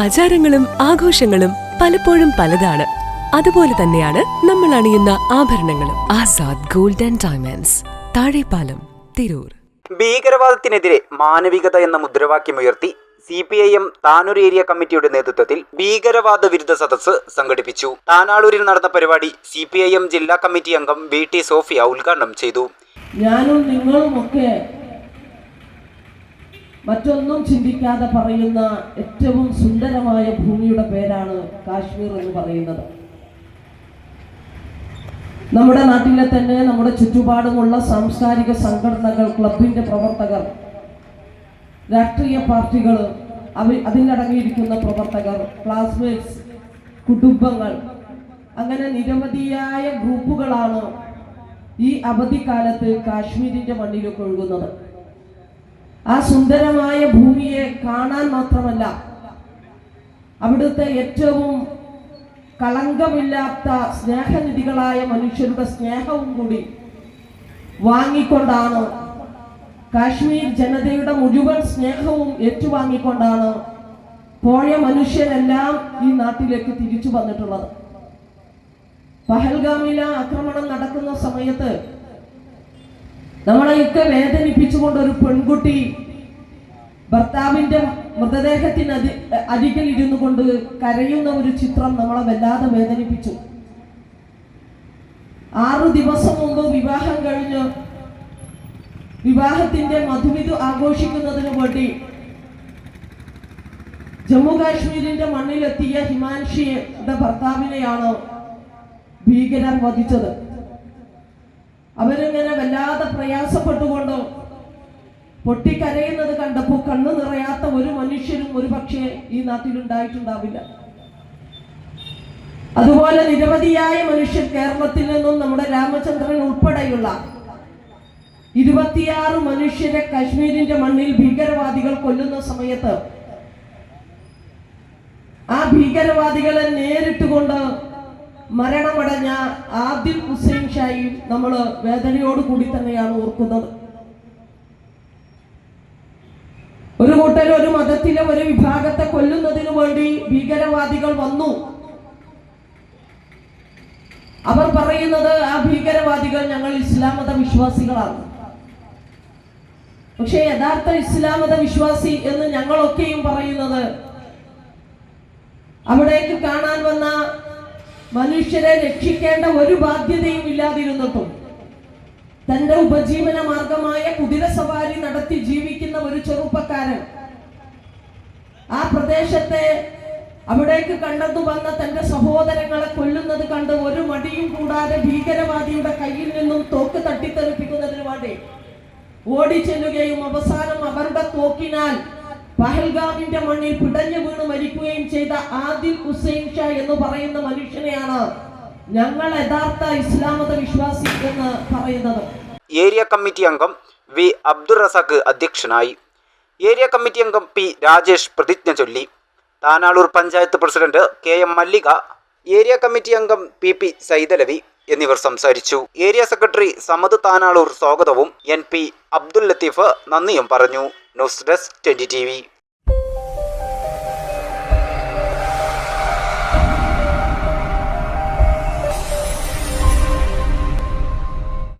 ആചാരങ്ങളും ആഘോഷങ്ങളും പലപ്പോഴും പലതാണ്. അതുപോലെ തന്നെയാണ് നമ്മൾ അണിയുന്ന ആഭരണങ്ങളും. Azad golden and diamonds. Thazhepalam Tirur. ഭീകരവാദത്തിനെതിരെ മാനവികത എന്ന മുദ്രാവാക്യമുയർത്തി C P I M Tanur area committee നേതൃത്വത്തിൽ ഭീകരവാദ വിരുദ്ധ സദസ്സ് സംഘടിപ്പിച്ചു. താനാളൂരിൽ നടന്ന പരിപാടി സി പി ഐ എം ജില്ലാ കമ്മിറ്റി അംഗം വി ടി സോഫിയ ഉദ്ഘാടനം ചെയ്തു. ഞാനും നിങ്ങളുമൊക്കെ മറ്റൊന്നും ചിന്തിക്കാതെ പറയുന്ന ഏറ്റവും സുന്ദരമായ ഭൂമിയുടെ പേരാണ് കാശ്മീർ എന്ന് പറയുന്നത്. നമ്മുടെ നാട്ടിലെ തന്നെ നമ്മുടെ ചുറ്റുപാടുമുള്ള സാംസ്കാരിക സംഘടനകൾ ക്ലബിന്റെ പ്രവർത്തകർ രാഷ്ട്രീയ പാർട്ടികൾ അവ അതിലടങ്ങിയിരിക്കുന്ന പ്രവർത്തകർ ക്ലാസ്മേറ്റ്സ് കുടുംബങ്ങൾ അങ്ങനെ നിരവധിയായ ഗ്രൂപ്പുകളാണ് ഈ അവധിക്കാലത്ത് കാശ്മീരിന്റെ മണ്ണിലേക്ക് ഒഴുകുന്നത്. ആ സുന്ദരമായ ഭൂമിയെ കാണാൻ മാത്രമല്ല അവിടുത്തെ ഏറ്റവും കളങ്കമില്ലാത്ത സ്നേഹനിധികളായ മനുഷ്യരുടെ സ്നേഹവും കൂടി വാങ്ങിക്കൊണ്ടാണ് കാശ്മീർ ജനതയുടെ മുഴുവൻ സ്നേഹവും ഏറ്റുവാങ്ങിക്കൊണ്ടാണ് പോയ മനുഷ്യരെല്ലാം ഈ നാട്ടിലേക്ക് തിരിച്ചു വന്നിട്ടുള്ളത്. പഹൽഗാമിലെ ആക്രമണം നടക്കുന്ന സമയത്ത് നമ്മളെയൊക്കെ വേദനിപ്പിച്ചുകൊണ്ട് ഒരു പെൺകുട്ടി ഭർത്താവിന്റെ മൃതദേഹത്തിന് അതി അരികിൽ ഇരുന്നു കൊണ്ട് കരയുന്ന ഒരു ചിത്രം നമ്മളെ വല്ലാതെ വേദനിപ്പിച്ചു. ആറു ദിവസം മുമ്പ് വിവാഹം കഴിഞ്ഞ് വിവാഹത്തിന്റെ മധുവിധു ആഘോഷിക്കുന്നതിന് വേണ്ടി ജമ്മു കാശ്മീരിന്റെ മണ്ണിലെത്തിയ ഹിമാൻഷിയുടെ ഭർത്താവിനെയാണ് ഭീകരർ വധിച്ചത്. അവരിങ്ങനെ വല്ലാതെ പ്രയാസപ്പെട്ടുകൊണ്ട് പൊട്ടിക്കരയുന്നത് കണ്ടപ്പോൾ കണ്ണു നിറയാത്ത ഒരു മനുഷ്യരും ഒരു പക്ഷേ ഈ നാട്ടിലുണ്ടായിട്ടുണ്ടാവില്ല. അതുപോലെ നിരവധിയായ മനുഷ്യർ കേരളത്തിൽ നിന്നും നമ്മുടെ രാമചന്ദ്രൻ ഉൾപ്പെടെയുള്ള ഇരുപത്തിയാറ് മനുഷ്യരെ കശ്മീരിന്റെ മണ്ണിൽ ഭീകരവാദികൾ കൊല്ലുന്ന സമയത്ത് ആ ഭീകരവാദികളെ നേരിട്ടുകൊണ്ട് മരണമടഞ്ഞ ആദിൽ ഹുസൈൻ ഷായും നമ്മൾ വേദനയോട് കൂടി തന്നെയാണ് ഓർക്കുന്നത്. ഒരു കൂട്ടർ ഒരു മതത്തിലെ ഒരു വിഭാഗത്തെ കൊല്ലുന്നതിനു വേണ്ടി ഭീകരവാദികൾ വന്നു. അവർ പറയുന്നത് ആ ഭീകരവാദികൾ ഞങ്ങൾ ഇസ്ലാം മത വിശ്വാസികളാണ് പക്ഷേ യഥാർത്ഥ ഇസ്ലാം മത വിശ്വാസി എന്ന് ഞങ്ങളൊക്കെയും പറയുന്നത് അവിടേക്ക് കാണാൻ മനുഷ്യരെ രക്ഷിക്കേണ്ട ഒരു ബാധ്യതയും ഇല്ലാതിരുന്നിട്ടും തന്റെ ഉപജീവന മാർഗമായ കുതിര സവാരി നടത്തി ജീവിക്കുന്ന ഒരു ചെറുപ്പക്കാരൻ ആ പ്രദേശത്തെ അവിടേക്ക് കണ്ടെന്ന് വന്ന തന്റെ സഹോദരങ്ങളെ കൊല്ലുന്നത് കണ്ട് ഒരു മടിയും കൂടാതെ ഭീകരവാദിയുടെ കയ്യിൽ നിന്നും തോക്ക് തട്ടിത്തെറിപ്പിക്കുന്നതിന് വേണ്ടി ഓടി ഓടിച്ചെല്ലുകയും അവസാനം അവരുടെ തോക്കിനാൽ പഹൽഗാമിന്റെ മണ്ണിൽ പിടഞ്ഞു വീണ് മരിക്കുകയും ചെയ്ത ആദിൽ ഹുസൈൻ ഷാ എന്ന് പറയുന്ന മനുഷ്യനെയാണ് ഞങ്ങൾ യഥാർത്ഥ ഇസ്ലാമത വിശ്വാസി എന്ന് പറയുന്നത്. ഏരിയ കമ്മിറ്റി അംഗം വി അബ്ദുൾ റസാഖ് അധ്യക്ഷനായി. ഏരിയ കമ്മിറ്റി അംഗം പി രാജേഷ് പ്രതിജ്ഞ ചൊല്ലി. Thanalur panchayat president K M Mallika area committee അംഗം പി പി സൈതലവി എന്നിവർ സംസാരിച്ചു. ഏരിയ സെക്രട്ടറി സമദ് താനാളൂർ സ്വാഗതവും എൻ പി അബ്ദുൽ ലത്തീഫ് നന്ദിയും പറഞ്ഞു. News desk twenty T